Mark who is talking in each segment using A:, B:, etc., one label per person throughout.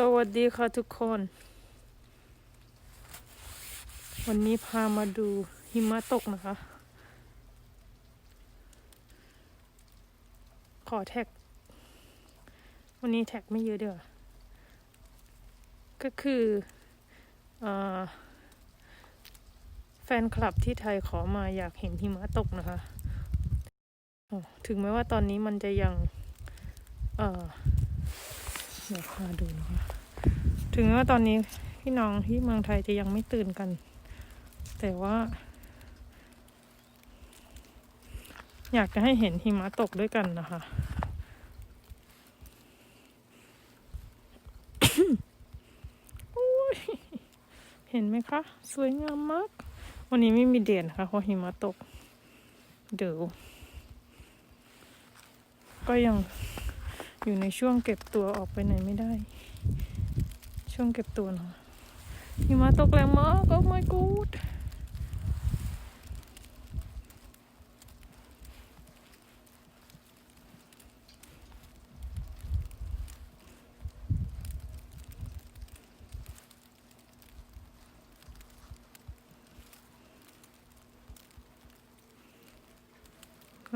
A: สวัสดีค่ะทุกคน วันนี้พามาดูหิมะตกนะคะ ขอแท็ก วันนี้แท็กไม่เยอะเด้อก็คืออแฟนคลับที่ไทยขอมาอยากเห็นหิมะตกนะคะ ถึงแม้ว่าตอนนี้มันจะยัง เดี๋ยวพาดูนะคะ ถึงแม้ว่าตอนนี้พี่น้องที่เมืองไทยจะยังไม่ตื่นกัน แต่ว่า อยากจะให้เห็นหิมะตกด้วยกันนะคะเห็นไหมคะ สวยงามมาก วันนี้ไม่มีเด่นค่ะเพราะหิมะตก เดี๋ยวก็ยัง อยู่ในช่วงเก็บตัวออกไปไหนไม่ได้ ช่วงเก็บตัวเนาะหิมะตกแรงมากโอ้ my god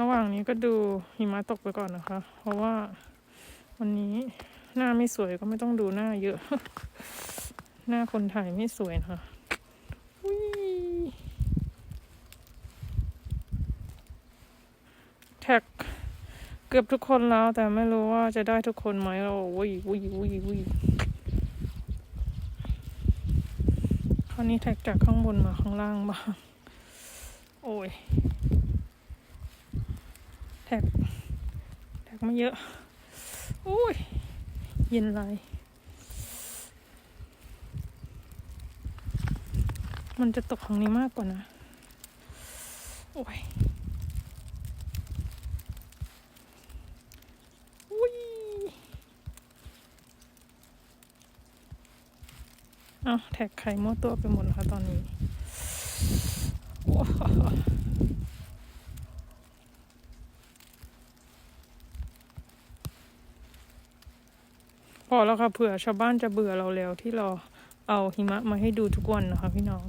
A: ระหว่างนี้ก็ดูหิมะตกไปก่อนนะคะ เพราะว่า วันนี้หน้าไม่สวยก็ไม่ต้องดูหน้าเยอะ หน้าคนถ่ายไม่สวยนะคะอุ๊ยแท็กเกือบทุกคนแล้ว แต่ไม่รู้ว่าจะได้ทุกคนไหมเราวุ้ยวุ้ยวุ้ยวุ้ยคราวนี้แท็กจากข้างบนมาข้างล่างบ้างโอ้ยแท็กแท็กไม่เยอะ อุ้ยเย็นไรมันจะตกของนี้มากกว่านะ โอ้ยอุ้ยเอาแท็กไข่มั่วตัวไปหมดแล้วค่ะตอนนี้โอ้โห พอแล้วค่ะเผื่อชาวบ้านจะเบื่อเราแล้วที่เราเอาหิมะมาให้ดูทุกวันนะคะพี่น้อง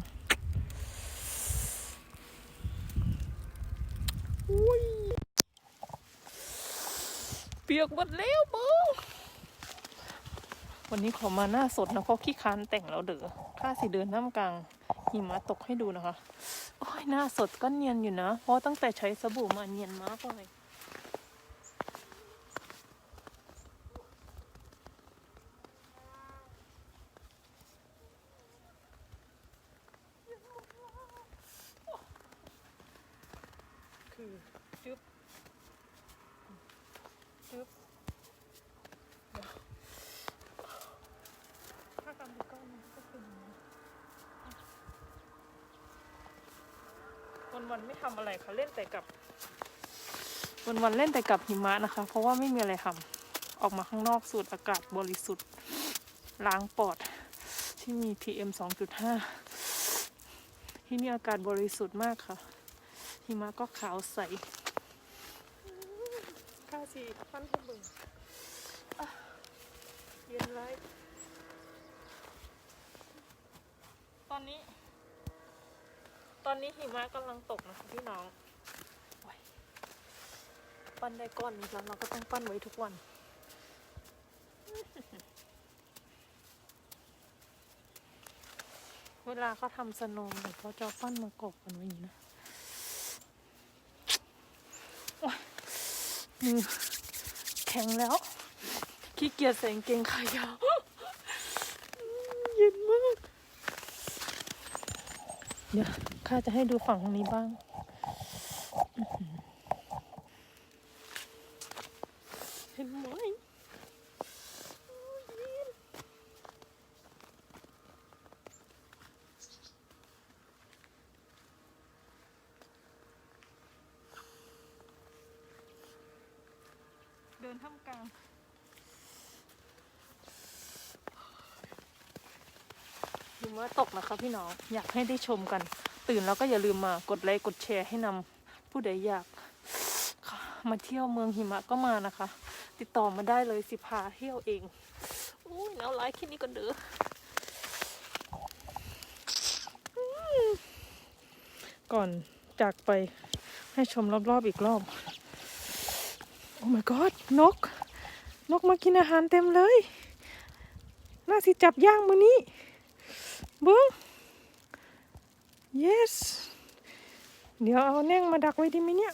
A: อุ้ยเปียกหมดแล้วมึงวันนี้ขอมาหน้าสดนะเพราะขี้คานแต่งแล้วเด้อค่าสิเดินน้ำกลางหิมะตกให้ดูนะคะ โอ้ยหน้าสดก็เนียนอยู่นะ เพราะตั้งแต่ใช้สบู่มาเนียนมากเลย จึ๊บจึ๊บเดี๋ยวถ้าการดูก้อนมันก็คือวันวันไม่ทำอะไรค่ะเล่นแต่กับ วันวันเล่นแต่กับหิมะนะคะ เพราะว่าไม่มีอะไรทำออกมาข้างนอกสูดอากาศบริสุทธิ์ ล้างปอดที่มี PM 2.5 ที่นี่อากาศบริสุทธิ์มากค่ะ หิมะก็ขาวใสข้าสีฟันให้เบึงอะเย็นไรตอนนี้ ตอนนี้หิมะกำลังตกนะคะพี่น้องอปั้นได้ก้อนนี้แล้วเราก็ต้องปั้นไว้ทุกวันเวลาเขาทำสโนว์เนี่ยเขาจะปั้นมากบกันไว้อย่างนี้นะ มือแข็งแล้ว ขี้เกียจใส่กางเกงขายาวเย็นมาก เดี๋ยวข้าจะให้ดูฝั่งตรงนี้บ้างเห็นไหมโอ้ยเย็นเดิน ท่ามกลางหิมะตกนะคะพี่น้อง อยากให้ได้ชมกัน ตื่นแล้วก็อย่าลืมมากดไลค์กดแชร์ให้นำผู้ใดอยากค่ะมาเที่ยวเมืองหิมะก็มานะคะ ติดต่อมาได้เลยสิพาเที่ยวเองอุ้ยแมวร้ายแค่นี้ก็เด้ออืมก่อนจากไปให้ชมรอบๆอีกรอบ โอ้ my god นก นกมากินอาหารเต็มเลย น่าสิจับย่างมือนี้เบิ้ง yes เดี๋ยวเอาแน่งมาดักไว้ดีไหมเนี่ย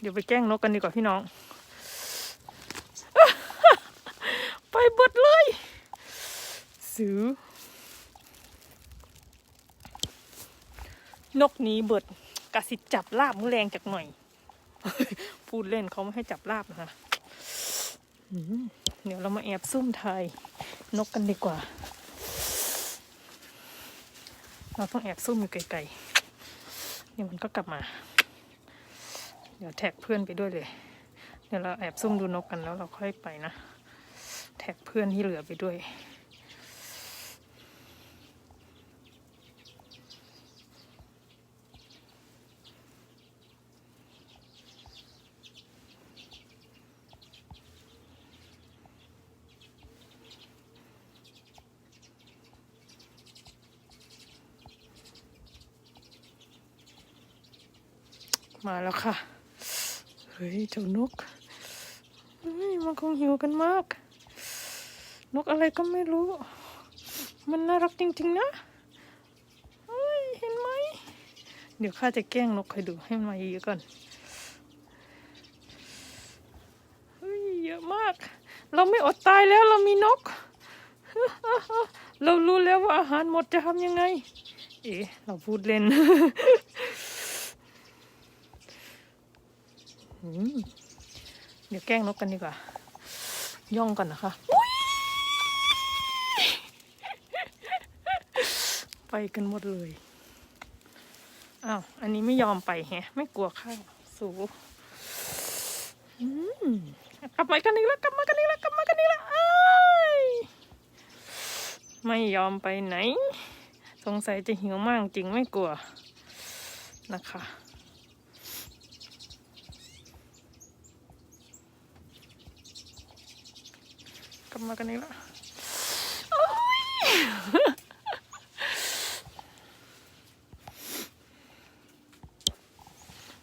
A: เดี๋ยวไปแกล้งนกกันดีกว่าพี่น้อง ไปบดเลยสือ นกนี้เบิดกะสิจับลาบมือแรงจากหน่อย พูดเล่นเขาไม่ให้จับลาบนะคะเดี๋ยวเรามาแอบซุ่มทายนกกันดีกว่า เราต้องแอบซุ่มอยู่ไกลๆเดี๋ยวมันก็กลับมา เดี๋ยวแท็กเพื่อนไปด้วยเลย เดี๋ยวเราแอบซุ่มดูนกกันแล้วเราค่อยไปนะ แท็กเพื่อนที่เหลือไปด้วย มาแล้วค่ะ เฮ้ยเจ้านกเฮ้ยมันคงหิวกันมาก นกอะไรก็ไม่รู้ มันน่ารักจริง ๆ นะเฮ้ยเห็นไหม เดี๋ยวข้าจะแกล้งนกให้ดูให้มันมาเยอะก่อนเฮ้ยเยอะมาก เราไม่อดตายแล้วเรามีนก เรารู้แล้วว่าอาหารหมดจะทำยังไง เอ๊ะ เราพูดเล่น อืม เดี๋ยวแกล้งนกกันดีกว่า ย่องกันนะคะ ไปกันหมดเลย อ้าว อันนี้ไม่ยอมไปแฮะ ไม่กลัวข้าวสูกลับมากันอีกแล้วกลับมากันอีกแล้วกลับมากันอีกแล้วอ้ไม่ยอมไปไหน สงสัยจะหิวมากจริงไม่กลัวนะคะ กลับมากันอีกแล้วโอ๊ย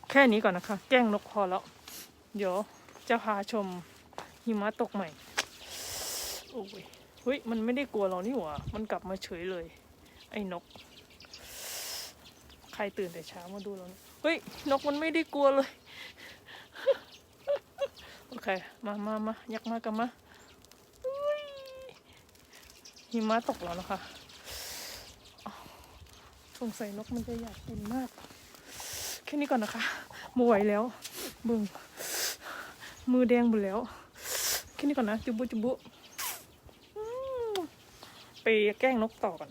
A: แค่นี้ก่อนนะคะ แกล้งนกพอแล้ว เดี๋ยวจะพาชมหิมะตกใหม่ โอ้ยเฮ้ย มันไม่ได้กลัวเรานี่หว่า มันกลับมาเฉยเลย ไอ้นก ใครตื่นแต่เช้ามาดูเราเนี่ยเฮ้ย นกมันไม่ได้กลัวเลย โอเค มามามายากมากันมา หิมะตกแล้วนะคะสงสัยนกมันจะอยากกินมาก แค่นี้ก่อนนะคะไม่ไหวแล้วเบึงมือแดงหมดแล้ว แค่นี้ก่อนนะ จุบุจุบุไปแกล้งนกต่อก่อน